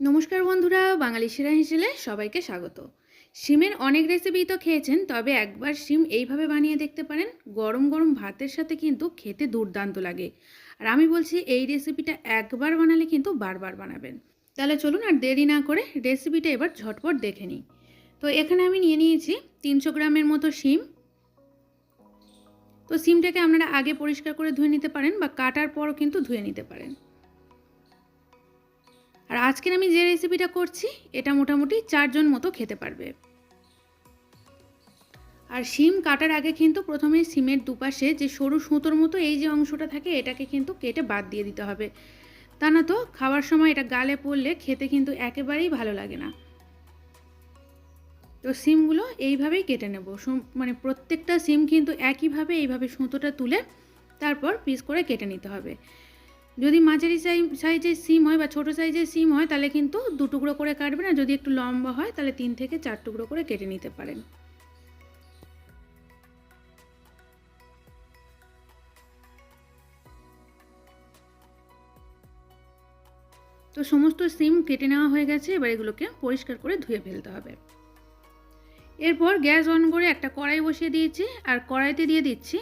নমস্কার বন্ধুরা, বাঙালি সেরা হিসেলে সবাইকে স্বাগত। শিমের অনেক রেসিপি তো খেয়েছেন, তবে একবার শিম এইভাবে বানিয়ে দেখতে পারেন, গরম গরম ভাতের সাথে কিন্তু খেতে দুর্দান্ত লাগে। আর আমি বলছি, এই রেসিপিটা একবার বানালে কিন্তু বারবার বানাবেন। তাহলে চলুন আর দেরি না করে রেসিপিটা এবার ঝটপট দেখে নিই। তো এখানে আমি নিয়ে নিয়েছি তিনশো গ্রামের মতো শিম। তো সিমটাকে আপনারা আগে পরিষ্কার করে ধুয়ে নিতে পারেন বা কাটার পরও কিন্তু ধুয়ে নিতে পারেন। আজকের আমি যে রেসিপিটা করছি, এটা মোটামুটি চারজন মতো খেতে পারবে। আর শিম কাটার আগে কিন্তু প্রথমে শিমের দুপাশে যে সরু সুতোর মতো এই যে অংশটা থাকে, এটাকে কিন্তু কেটে বাদ দিয়ে দিতে হবে। তা না তো, খাওয়ার সময় এটা গালে পড়লে খেতে কিন্তু একেবারেই ভালো লাগে না। তো সিমগুলো এইভাবেই কেটে নেব। মানে প্রত্যেকটা সিম কিন্তু একইভাবে এইভাবে সুতোটা তুলে তারপর পিস করে কেটে নিতে হবে। যদি মাঝারি সাইজের সিম হয় বা ছোটো সাইজের সিম হয়, তাহলে কিন্তু দু টুকরো করে কাটবেন। আর যদি একটু লম্বা হয়, তাহলে তিন থেকে চার টুকরো করে কেটে নিতে পারেন। তো সমস্ত সিম কেটে নেওয়া হয়ে গেছে। এবার এগুলোকে পরিষ্কার করে ধুয়ে ফেলতে হবে। এরপর গ্যাস অন করে একটা কড়াই বসিয়ে দিয়েছি। আর কড়াইতে দিয়ে দিচ্ছি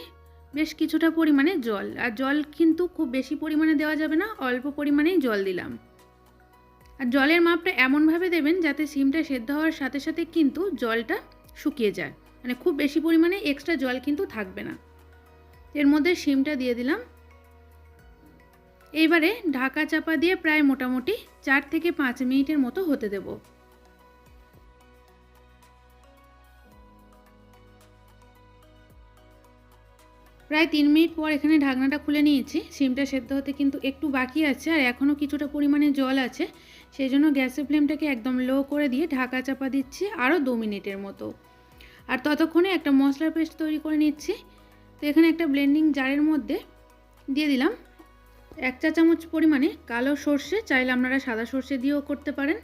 বেশ কিছুটা পরিমাণে জল, আর জল কিন্তু খুব বেশি পরিমাণে দেওয়া যাবে না, অল্প পরিমাণেই জল দিলাম। আর জলের মাপটা এমনভাবে দেবেন যাতে সিমটা সেদ্ধ হওয়ার সাথে সাথে কিন্তু জলটা শুকিয়ে যায়। মানে খুব বেশি পরিমাণে এক্সট্রা জল কিন্তু থাকবে না। এর মধ্যে সিমটা দিয়ে দিলাম। এইবারে ঢাকা চাপা দিয়ে প্রায় মোটামুটি চার থেকে পাঁচ মিনিটের মতো হতে দেবো। প্রায় তিন মিনিট পর এখানে ঢাকনাটা খুলে নিয়েছি। সিমটা সেদ্ধ হতে কিন্তু একটু বাকি আছে আর এখনও কিছুটা পরিমাণে জল আছে। সেই জন্য গ্যাসের ফ্লেমটাকে একদম লো করে দিয়ে ঢাকা চাপা দিচ্ছি আরও দু মিনিটের মতো। আর ততক্ষণে একটা মশলার পেস্ট তৈরি করে নিচ্ছি। তো এখানে একটা ব্লেন্ডিং জারের মধ্যে দিয়ে দিলাম। এক চা চামচ পরিমাণে কালো সর্ষে, চাইলে আপনারা সাদা সর্ষে দিয়েও করতে পারেন।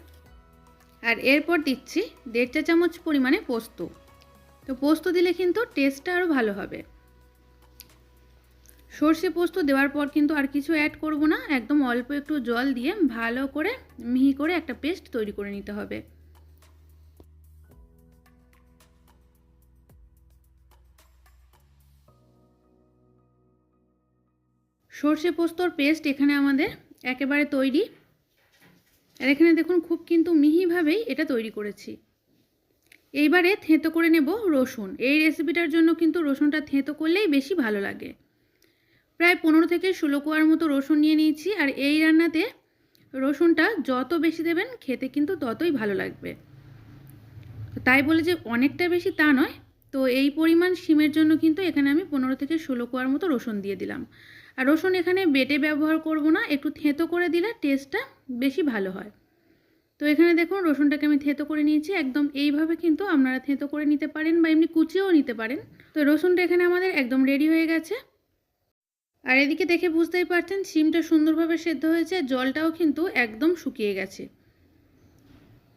আর এরপর দিচ্ছি দেড় চা চামচ পরিমাণে পোস্ত। তো পোস্ত দিলে কিন্তু টেস্টটা আরও ভালো হবে। সর্ষে পোস্ত দেওয়ার পর কিন্তু আর কিছু অ্যাড করব না। একদম অল্প একটু জল দিয়ে ভালো করে মিহি করে একটা পেস্ট তৈরি করে নিতে হবে। সর্ষে পোস্তর পেস্ট এখানে আমাদের একেবারে তৈরি। আর এখানে দেখুন খুব কিন্তু মিহিভাবেই এটা তৈরি করেছি। এইবারে থেঁতো করে নেব রসুন। এই রেসিপিটার জন্য কিন্তু রসুনটা থেঁতো করলেই বেশি ভালো লাগে। প্রায় পনেরো থেকে ষোলো কোয়ার মতো রসুন নিয়ে নিয়েছি আর এই রান্নাতে রসুনটা যত বেশি দেবেন খেতে কিন্তু ততই ভালো লাগবে। তাই বলে যে অনেকটা বেশি তা নয়। তো এই পরিমাণ শিমের জন্য কিন্তু এখানে আমি পনেরো থেকে ষোলো কোয়ার মতো রসুন দিয়ে দিলাম। আর রসুন এখানে বেটে ব্যবহার করব না, একটু থেঁতো করে দিলে টেস্টটা বেশি ভালো হয়। তো এখানে দেখুন রসুনটাকে আমি থেঁতো করে নিয়েছি, একদম এইভাবে কিন্তু আপনারা থেঁতো করে নিতে পারেন বা এমনি কুচিয়েও নিতে পারেন। তো রসুনটা এখানে আমাদের একদম রেডি হয়ে গেছে। আর এদিকে দেখে বুঝতেই পারছেন সিমটা সুন্দরভাবে সেদ্ধ হয়েছে, জলটাও কিন্তু একদম শুকিয়ে গেছে।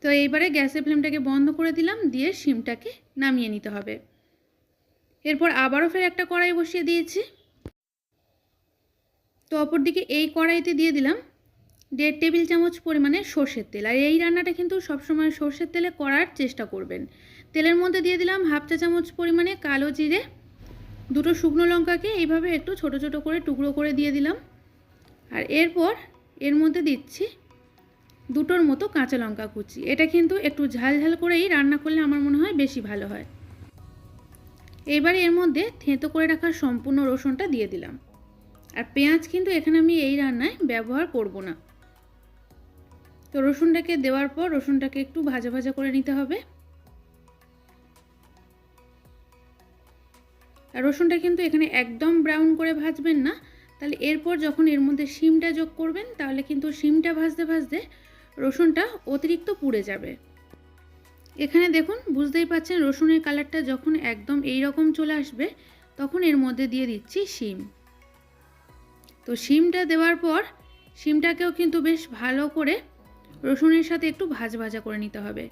তো এইবারে গ্যাসের ফ্লেমটাকে বন্ধ করে দিলাম, দিয়ে সিমটাকে নামিয়ে নিতে হবে। এরপর আবারও ফের একটা কড়াই বসিয়ে দিয়েছি। তো অপরদিকে এই কড়াইতে দিয়ে দিলাম দেড় টেবিল চামচ পরিমাণে সর্ষের তেল। আর এই রান্নাটা কিন্তু সবসময় সর্ষের তেলে করার চেষ্টা করবেন। তেলের মধ্যে দিয়ে দিলাম হাফ চা চামচ পরিমাণে কালো জিরে দুটো শুকনো লঙ্কাকে এইভাবে একটু ছোট ছোট করে টুকরো করে দিয়ে দিলাম। আর এরপর এর মধ্যে দিচ্ছি দুটোর মতো কাঁচা লঙ্কা কুচি। এটা কিন্তু একটু ঝাল ঝাল করেই রান্না করলে আমার মনে হয় বেশি ভালো হয়। এবার এর মধ্যে থেঁতো করে রাখা সম্পূর্ণ রসুনটা দিয়ে দিলাম। আর পেঁয়াজ কিন্তু এখানে আমি এই রান্নায় ব্যবহার করব না। তো রসুনটাকে দেওয়ার পর রসুনটাকে একটু ভাজা ভাজা করে নিতে হবে। রসুনটা কিন্তু এখানে একদম ব্রাউন করে ভাজবেন না। তাহলে এরপর যখন এর মধ্যে শিমটা যোগ করবেন, তাহলে কিন্তু শিমটা ভাজতে ভাজতে রসুনটা অতিরিক্ত পুড়ে যাবে। এখানে দেখুন, বুঝতেই পাচ্ছেন রসুনের কালারটা যখন একদম এই রকম চলে আসবে, তখন এর মধ্যে দিয়ে দিচ্ছি শিম। তো শিমটা দেওয়ার পর শিমটাকেও কিন্তু বেশ ভালো করে রসুনের সাথে একটু ভাজা ভাজা করে নিতে হবে।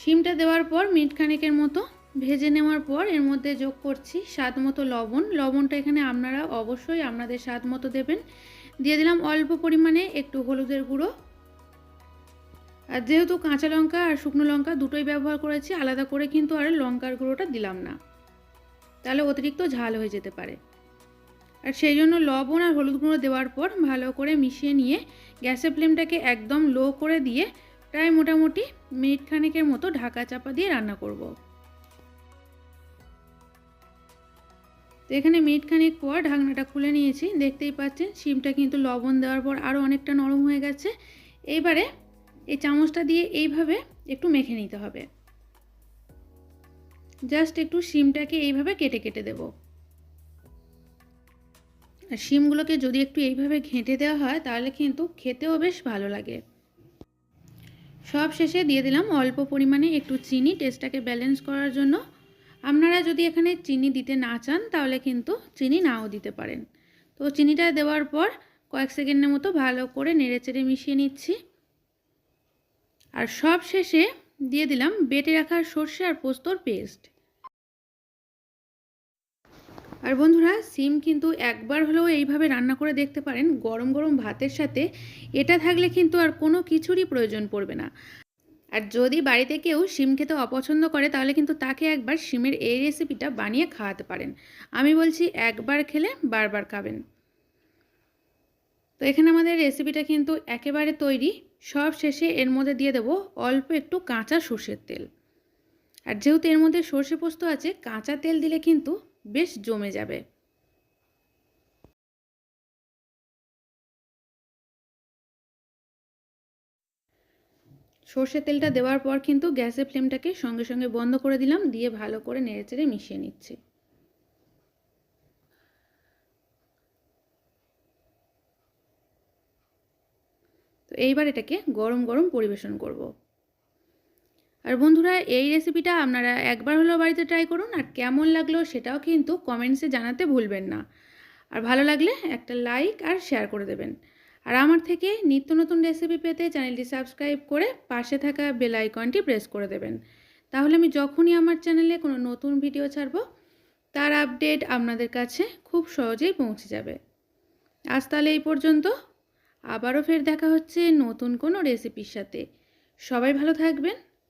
শিমটা দেওয়ার পর মিনিট খানেকের মতো ভেজে নেওয়ার পর এর মধ্যে যোগ করছি স্বাদ মতো লবণ। লবণটা এখানে আপনারা অবশ্যই আপনাদের স্বাদ মতো দেবেন। দিয়ে দিলাম অল্প পরিমাণে একটু হলুদের গুঁড়ো। আর যেহেতু কাঁচা লঙ্কা আর শুকনো লঙ্কা দুটোই ব্যবহার করেছি, আলাদা করে কিন্তু আর লঙ্কার গুঁড়োটা দিলাম না। তাহলে অতিরিক্ত ঝাল হয়ে যেতে পারে। আর সেই জন্য লবণ আর হলুদ গুঁড়ো দেওয়ার পর ভালো করে মিশিয়ে নিয়ে গ্যাসের ফ্লেমটাকে একদম লো করে দিয়ে প্রায় মোটামুটি মিনিট খানেকের মতো ঢাকা চাপা দিয়ে রান্না করব। তো এখানে মিনিট খানেক পর ঢাকনাটা খুলে নিয়েছি। দেখতেই পাচ্ছেন শিমটা কিন্তু লবণ দেওয়ার পর আরও অনেকটা নরম হয়ে গেছে। এইবারে এই চামচটা দিয়ে এইভাবে একটু মেখে নিতে হবে। জাস্ট একটু শিমটাকে এইভাবে কেটে কেটে দেব। আর শিমগুলোকে যদি একটু এইভাবে ঘেঁটে দেওয়া হয় তাহলে কিন্তু খেতেও বেশ ভালো লাগে। সব শেষে দিয়ে দিলাম অল্প পরিমাণে একটু চিনি টেস্টটাকে ব্যালেন্স করার জন্য। আপনারা যদি এখানে চিনি দিতে না চান, তাহলে কিন্তু চিনি নাও দিতে পারেন। তো চিনিটা দেওয়ার পর কয়েক সেকেন্ডের মতো ভালো করে নেড়েচেড়ে মিশিয়ে নিচ্ছি। আর সব শেষে দিয়ে দিলাম বেটে রাখা সর্ষে আর পোস্তর পেস্ট আর বন্ধুরা, সিম কিন্তু একবার হলেও এইভাবে রান্না করে দেখতে পারেন গরম গরম ভাতের সাথে। এটা থাকলে কিন্তু আর কোনো কিছুরই প্রয়োজন পড়বে না। আর যদি বাড়িতে কেউ শিম খেতে অপছন্দ করে, তাহলে কিন্তু তাকে একবার শিমের এই রেসিপিটা বানিয়ে খাওয়াতে পারেন। আমি বলছি, একবার খেলে বারবার খাবেন। তো এখানে আমাদের রেসিপিটা কিন্তু একেবারে তৈরি। সব শেষে এর মধ্যে দিয়ে দেবো অল্প একটু কাঁচা সর্ষের তেল। আর যেহেতু এর মধ্যে সর্ষে পোস্ত আছে, কাঁচা তেল দিলে কিন্তু বেশ জমে যাবে। সর্ষের তেলটা দেওয়ার পর কিন্তু গ্যাসের ফ্লেমটাকে সঙ্গে সঙ্গে বন্ধ করে দিলাম, দিয়ে ভালো করে নেড়েচেড়ে মিশিয়ে নিচ্ছি। তো এইবার এটাকে গরম গরম পরিবেশন করব। আর বন্ধুরা, এই রেসিপিটা আপনারা একবার হলেও বাড়িতে ট্রাই করুন আর কেমন লাগল সেটাও কিন্তু কমেন্টসে জানাতে ভুলবেন না। আর ভালো লাগলে একটা লাইক আর শেয়ার করে দেবেন। আর আমার থেকে নিত্য নতুন রেসিপি পেতে চ্যানেলটি সাবস্ক্রাইব করে পাশে থাকা বেল আইকনটি প্রেস করে দেবেন। তাহলে আমি যখনই আমার চ্যানেলে কোনো নতুন ভিডিও ছাড়ব, তার আপডেট আপনাদের কাছে খুব সহজেই পৌঁছে যাবে। আজ তাহলে এই পর্যন্ত। আবারও ফের দেখা হচ্ছে নতুন কোনো রেসিপির সাথে। সবাই ভালো থাকবেন।